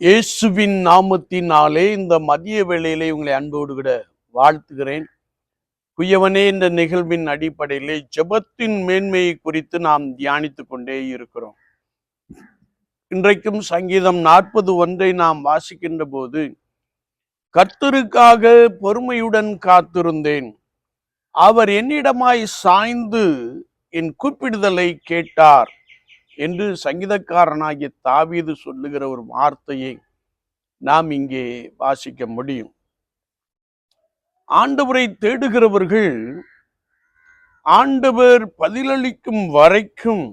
இயேசுவின் நாமத்தினாலே இந்த மதிய வேளையிலே உங்களை அன்போடு கூட வாழ்த்துகிறேன். குயவனே இந்த நிகழ்வின் அடிப்படையிலே ஜெபத்தின் மேன்மையை குறித்து நாம் தியானித்து கொண்டே இருக்கிறோம். இன்றைக்கும் சங்கீதம் நாற்பது ஒன்றை நாம் வாசிக்கின்ற போது கர்த்தருக்காக பொறுமையுடன் காத்திருந்தேன். அவர் என்னிடமாய் சாய்ந்து என் கூப்பிடுதலை கேட்டார். என்று சங்கீதக்காரனாகிய தாவீது சொல்லுகிற ஒரு வார்த்தையை நாம் இங்கே வாசிக்க முடியும். ஆண்டவரை தேடுகிறவர்கள் ஆண்டவர் பதிலளிக்கும் வரைக்கும்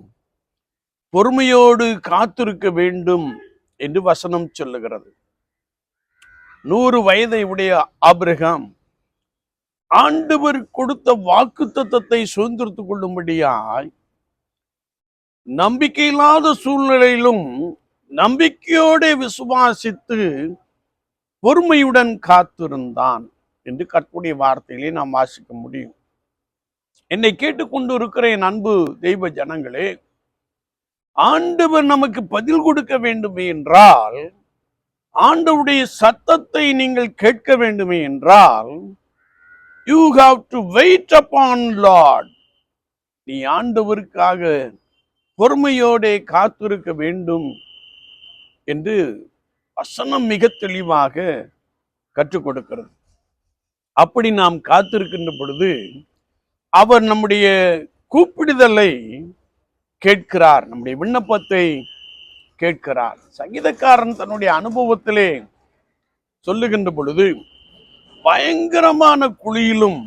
பொறுமையோடு காத்திருக்க வேண்டும் என்று வசனம் சொல்லுகிறது. நூறு வயதை உடைய ஆபிரகாம் ஆண்டவர் கொடுத்த வாக்கு தத்தத்தை சுதந்திரத்துக் கொள்ளும்படியாய் நம்பிக்கையில்லாத சூழ்நிலையிலும் நம்பிக்கையோட விசுவாசித்து பொறுமையுடன் காத்திருந்தான் என்று கற்புடைய வார்த்தையிலே நாம் வாசிக்க முடியும். என்னை கேட்டுக்கொண்டு இருக்கிற என் அன்பு தெய்வ ஜனங்களே ஆண்டவர் நமக்கு பதில் கொடுக்க வேண்டுமே என்றால் ஆண்டவருடைய சத்தத்தை நீங்கள் கேட்க வேண்டுமே என்றால் you have to wait up on lord நீ ஆண்டவருக்காக பொறுமையோடே காத்திருக்க வேண்டும் என்று வசனம் மிக தெளிவாக கற்றுக் கொடுக்கிறது. அப்படி நாம் காத்திருக்கின்ற பொழுது அவர் நம்முடைய கூப்பிடுதலை கேட்கிறார் நம்முடைய விண்ணப்பத்தை கேட்கிறார். சங்கீதக்காரன் தன்னுடைய அனுபவத்திலே சொல்லுகின்ற பொழுது பயங்கரமான குழியிலும்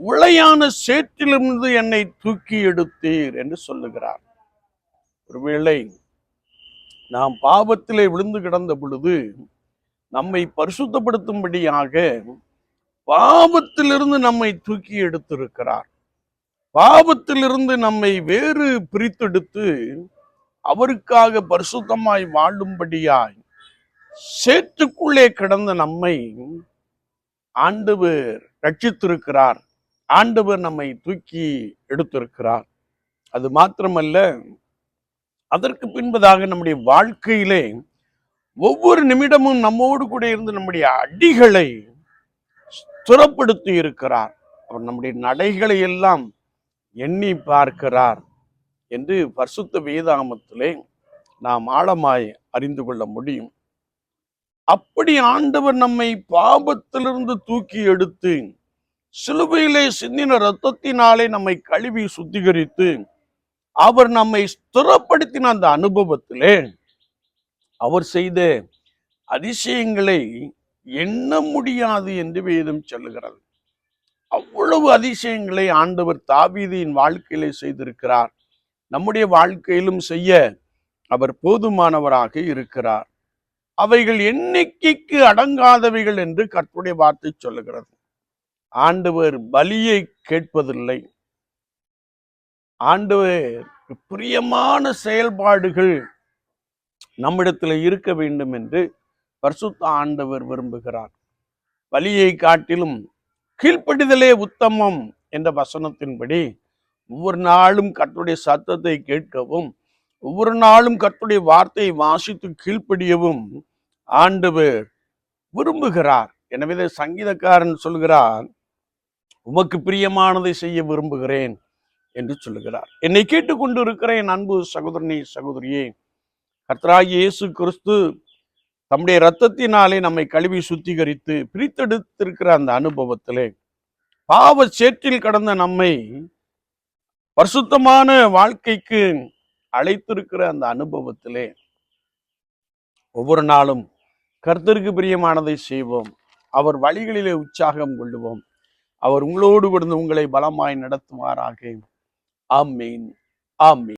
உளையான சேற்றிலிருந்து என்னை தூக்கி எடுத்தீர் என்று சொல்லுகிறார். ஒருவேளை நாம் பாவத்திலே விழுந்து கிடந்த பொழுது நம்மை பரிசுத்தப்படுத்தும்படியாக பாவத்திலிருந்து நம்மை தூக்கி எடுத்திருக்கிறார். பாவத்திலிருந்து நம்மை வேறு பிரித்தெடுத்து அவருக்காக பரிசுத்தமாய் வாழும்படியாய் சேற்றுக்குள்ளே கிடந்த நம்மை ஆண்டவர் ரட்சித்திருக்கிறார். ஆண்டவர் நம்மை தூக்கி எடுத்திருக்கிறார். அது மாத்திரமல்ல அதற்கு பின்பதாக நம்முடைய வாழ்க்கையிலே ஒவ்வொரு நிமிடமும் நம்மோடு கூட இருந்து நம்முடைய அடிகளை ஸ்திரப்படுத்தி இருக்கிறார். அவர் நம்முடைய நடைகளை எல்லாம் எண்ணி பார்க்கிறார் என்று பரிசுத்த வேதாமத்திலே நாம் ஆழமாய் அறிந்து கொள்ள முடியும். அப்படி ஆண்டவர் நம்மை பாபத்திலிருந்து தூக்கி எடுத்து சிலுவையிலே சிந்தின ரத்தத்தினாலே நம்மை கழுவி சுத்திகரித்து அவர் நம்மை ஸ்திரப்படுத்தின அந்த அனுபவத்திலே அவர் செய்த அதிசயங்களை எண்ண முடியாது என்று வேதம் சொல்லுகிறது. அவ்வளவு அதிசயங்களை ஆண்டவர் தாவீதியின் வாழ்க்கையிலே செய்திருக்கிறார். நம்முடைய வாழ்க்கையிலும் செய்ய அவர் போதுமானவராக இருக்கிறார். அவைகள் எண்ணிக்கைக்கு அடங்காதவைகள் என்று கற்புடைய வார்த்தை சொல்லுகிறது. ஆண்டவர் பலியை கேட்பதில்லை. ஆண்டவர் பிரியமான செயல்பாடுகள் நம்மிடத்தில் இருக்க வேண்டும் என்று பரிசுத்த ஆண்டவர் விரும்புகிறார். வலியை காட்டிலும் கீழ்ப்படிதலே உத்தமம் என்ற வசனத்தின்படி ஒவ்வொரு நாளும் கர்த்தருடைய சத்தத்தை கேட்கவும் ஒவ்வொரு நாளும் கர்த்தருடைய வார்த்தையை வாசித்து கீழ்ப்படியவும் ஆண்டவர் விரும்புகிறார். எனவே இதை சங்கீதக்காரன் சொல்கிறார் உமக்கு பிரியமானதை செய்ய விரும்புகிறேன். என்று சொல்லுகிறார். என்னை கேட்டுக்கொண்டு இருக்கிற என் அன்பு சகோதரனே சகோதரியே கர்த்தராகிய இயேசு கிறிஸ்து தம்முடைய இரத்தத்தினாலே நம்மை கழுவி சுத்திகரித்து பிரித்தெடுத்திருக்கிற அந்த அனுபவத்திலே பாவ சேற்றில் கடந்த நம்மை பரிசுத்தமான வாழ்க்கைக்கு அழைத்திருக்கிற அந்த அனுபவத்திலே ஒவ்வொரு நாளும் கர்த்தருக்கு பிரியமானதை செய்வோம். அவர் வழிகளிலே உற்சாகம் கொள்ளுவோம். அவர் உங்களோடு கொடுத்து உங்களை பலமாய் நடத்துவாராக Amin. Amin.